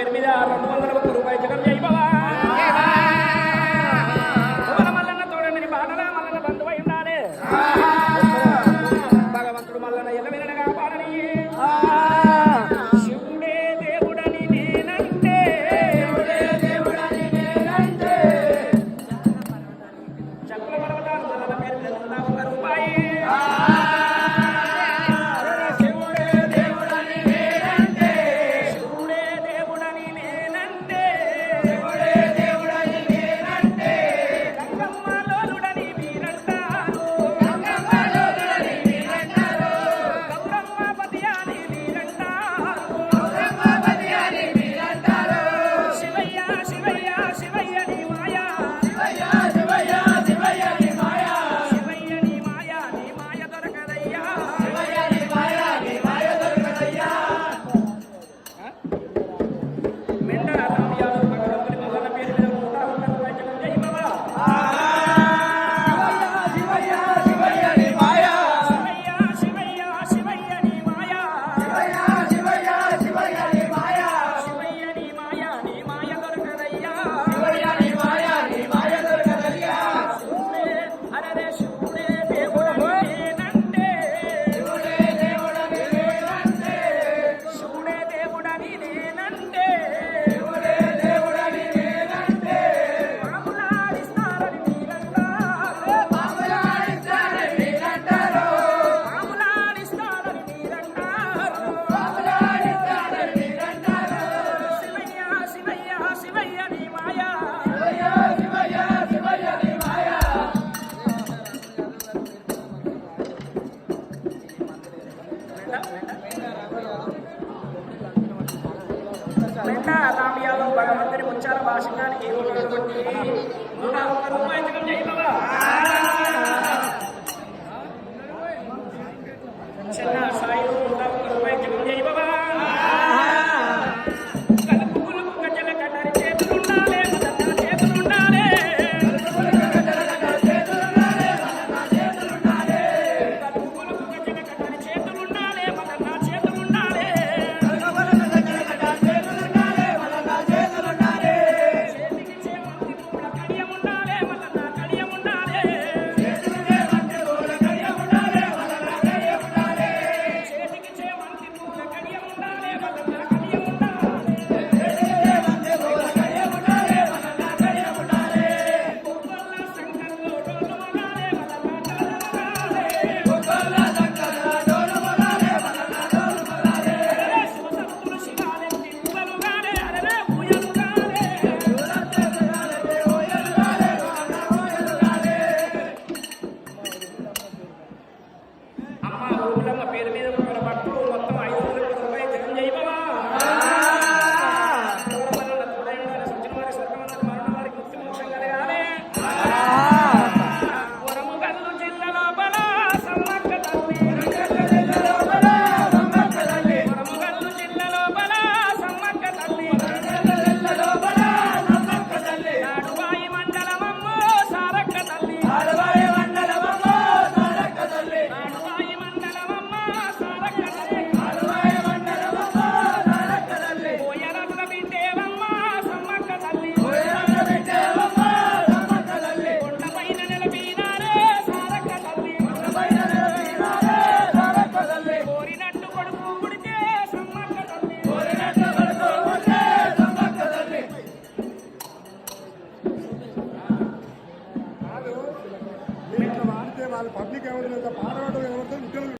పేరు మీద రెండు వందల ఒక్క రూపాయి జగన్ జై బాబా. మల్లన్న చూడండి బాణరా మల్లన్న బంధువై ఉండాలి. భగవంతుడు మల్లన ఎల్ల వినడ కాపాడని. శివుడే దేవుడని నేనంటే. చక్ర పర్వతాలు మల్లన్న పేరు రూపాయి? భగవంతుని ఉచ్చార భాషికానికి ఏమో నూట ఒక్క రూపాయి ಕಾರ್ಯಕರ್ತ ಮಾರಾಟಗಾರರದ್ದು ಉದ್ಯೋಗ